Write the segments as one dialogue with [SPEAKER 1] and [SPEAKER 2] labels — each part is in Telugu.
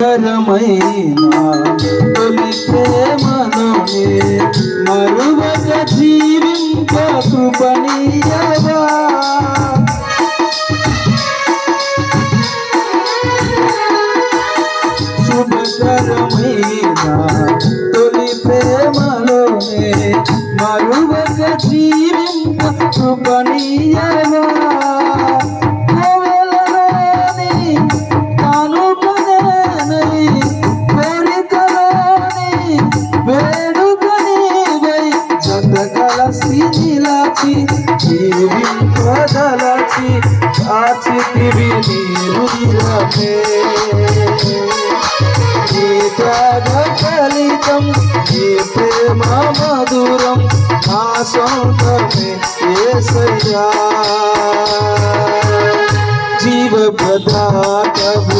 [SPEAKER 1] కరమైన తొలి ప్రేమలోనే మరువక జీవింప కృపణీయవా శుభకరమైన తొలి ప్రేమలోనే మరువక జీవింప కృపణీయవా পৃথিবীর রূপে গীতাগলিতম গীতে মধুরম আসন্তমে এসয়া জীবভদ্রা প্রভু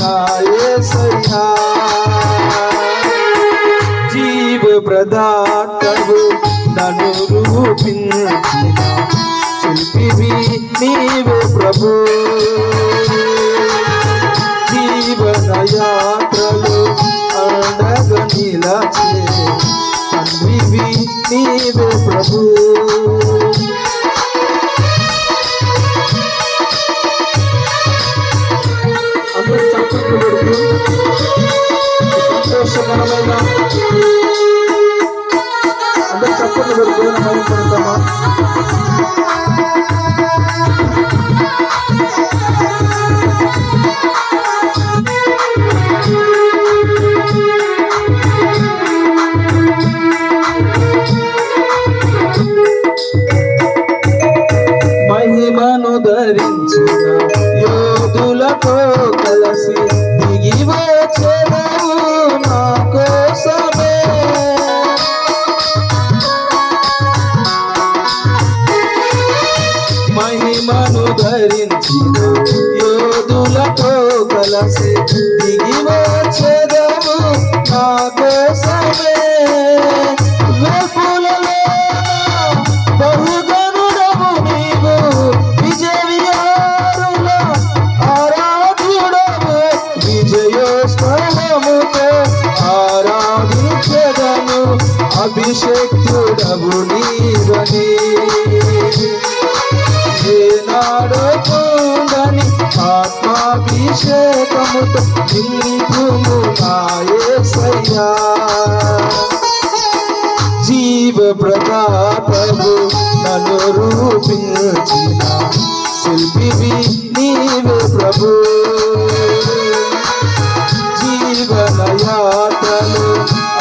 [SPEAKER 1] బలపరచి జీవ ప్రదాతవు నన్ను రూపించిన శిల్పివి నీవే ప్రభు. జీవన యాత్రలు అండగ నిలచే తండ్రివి ప్రభు. సంతోషకరమైన అందరూ చప్పట్లు కొడుతూ నమ్మకమా మహిమను ధరించిన యోధులతో కలసి దిగి వచ్చేదము నా కోసమే. వెలుపులలో బహుగనుడవు నీవు విజయ విహారుల విజయోత్సవముతో నీవని. ఏనాడో పొందని ఆత్మాభిషేకముతో నింపుము నాయసయ్యా జీవ ప్రతాపము నన్ను రూపించిన శిల్పివి నీవే ప్రభు జీవన యాత్రలు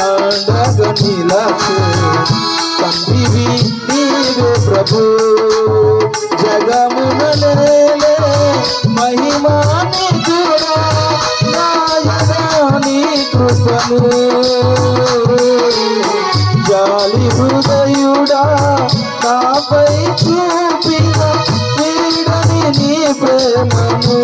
[SPEAKER 1] అండగ నిలచే తండ్రివి నీవే ప్రభు జగమున మహిమా నీ కృపను. జాలి హృదయుడా నాపై చూపిన వీడని నీ ప్రేమను.